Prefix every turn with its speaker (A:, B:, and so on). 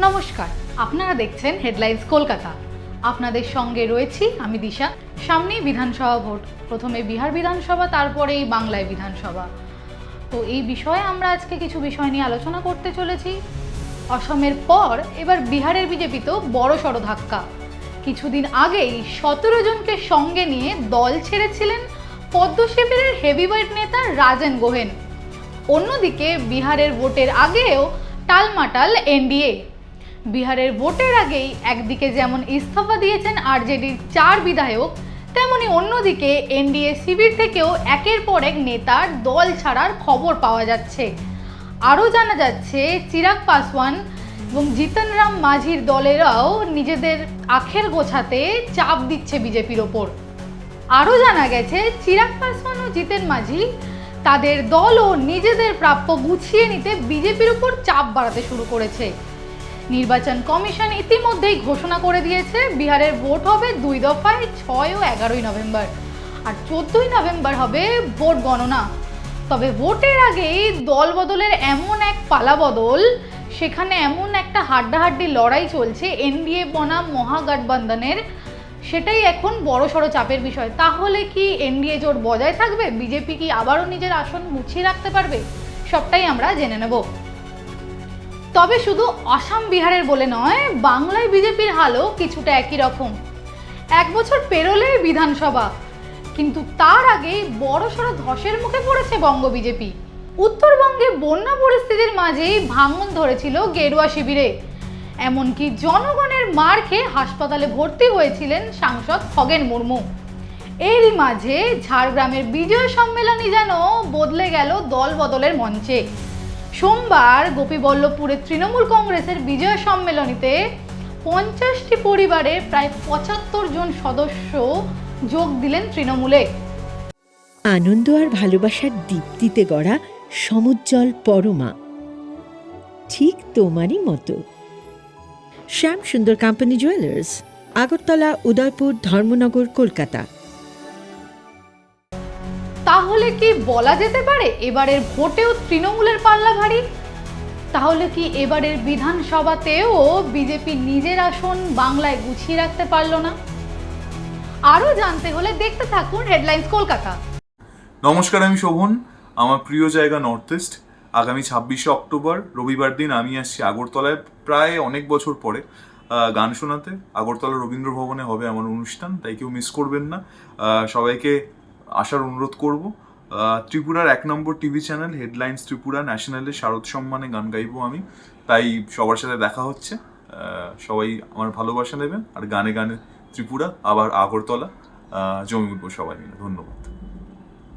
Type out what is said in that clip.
A: নমস্কার, আপনারা দেখছেন হেডলাইন্স কলকাতা। আপনাদের সঙ্গে রয়েছি আমি দিশা। সামনেই বিধানসভা ভোট, প্রথমে বিহার বিধানসভা তারপরে এই বাংলায় বিধানসভা। তো এই বিষয়ে আমরা আজকে কিছু বিষয় নিয়ে আলোচনা করতে চলেছি। অসমের পর এবার বিহারের বিজেপিতেও বড় সড় ধাক্কা। কিছুদিন আগেই সতেরো জনকে সঙ্গে নিয়ে দল ছেড়েছিলেন পদ্ম শিবিরের হেভিওয়েট নেতা রাজেন গোহেন। অন্যদিকে বিহারের ভোটের আগেও টালমাটাল এনডিএ বিহারের ভোটের আগেই একদিকে যেমন ইস্তফা দিয়েছেন আরজেডির চার বিধায়ক, তেমনি অন্যদিকে এনডিএ শিবির থেকেও একের পর এক নেতার দল ছাড়ার খবর পাওয়া যাচ্ছে। আরও জানা যাচ্ছে, চিরাগ পাসওয়ান এবং জিতন রাম মাঝির দলেরাও নিজেদের আখের গোছাতে চাপ দিচ্ছে বিজেপির ওপর। আরও জানা গেছে, চিরাগ পাসওয়ান ও জিতেন মাঝি তাদের দল ও নিজেদের প্রাপ্য গুছিয়ে নিতে বিজেপির উপর চাপ বাড়াতে শুরু করেছে। নির্বাচন কমিশন ইতিমধ্যেই ঘোষণা করে দিয়েছে, বিহারের ভোট হবে দুই দফায়, ছয় ও এগারোই নভেম্বর। আর চোদ্দই নভেম্বর হবে ভোট গণনা। তবে ভোটের আগেই দল বদলের এমন এক পালা বদল সেখানে এমন একটা হাড্ডাহাড্ডি লড়াই চলছে, এনডিএ বনাম মহাগঠবন্ধনের। সেটাই এখন বড় সড়ো চাপের বিষয়। তাহলে কি এনডিএ জোট বজায় থাকবে? বিজেপি কি আবারও নিজের আসন মুছিয়ে রাখতে পারবে? সবটাই আমরা জেনে নেব। তবে শুধু আসাম বিহারের বলে নয়, বাংলায় বিজেপির হালও কিছুটা একই রকম। এক বছর পেরোলে বিধানসভা, কিন্তু তার আগেই বড় সড়ো ধসের মুখে পড়েছে বঙ্গ বিজেপি। উত্তরবঙ্গে বন্যা পরিস্থিতির মাঝেই ভাঙন ধরেছিল গেরুয়া শিবিরে। এমনকি জনগণের মার খেয়ে হাসপাতালে ভর্তি হয়েছিলেন সাংসদ খগেন মুর্মু। এরই মাঝে ঝাড়গ্রামের বিজয় সম্মেলনই যেন বদলে গেল দল বদলের মঞ্চে। সোমবার গোপীবল্লভপুরের তৃণমূল কংগ্রেসের বিজয় সম্মেলনীতে পঞ্চাশটি পরিবারের প্রায় পঁচাত্তর জন সদস্য যোগ দিলেন তৃণমূলে।
B: আনন্দ আর ভালোবাসার দীপ্তিতে গড়া সমুজ্জ্বল পরমা। ঠিক তোমারই মতো। Shyam Sundar company jewellers Agartala, Udaipur, Dharmanagar, Kolkata.
A: তাহলে কি বলা যেতে পারে এবারের ভোটেও তৃণমূলের পাল্লা ভারী? তাহলে কি এবারের বিধানসভাতেও বিজেপি নিজের আসন বাংলায় গুছিয়ে রাখতে পারল না? আরও জানতে হলে দেখতে থাকুন হেডলাইন্স কলকাতা।
C: নমস্কার, আমি শোভন। আমার প্রিয় জায়গা নর্থ ইস্ট আগামী ছাব্বিশে অক্টোবর, রবিবার দিন আমি আসছি আগরতলায় প্রায় অনেক বছর পরে গান শোনাতে। আগরতলা রবীন্দ্র ভবনে হবে আমার অনুষ্ঠান, তাই কেউ মিস করবেন না। সবাইকে আসার অনুরোধ করব। ত্রিপুরার এক নম্বর টিভি চ্যানেল হেডলাইন্স ত্রিপুরা ন্যাশনালে শারদ সম্মানে গান গাইবো আমি। তাই সবার সাথে দেখা হচ্ছে। সবাই আমার ভালোবাসা নেবেন। আর গানে গানে ত্রিপুরা, আবার আগরতলা। জমি উঠবো সবাই মিলে। ধন্যবাদ।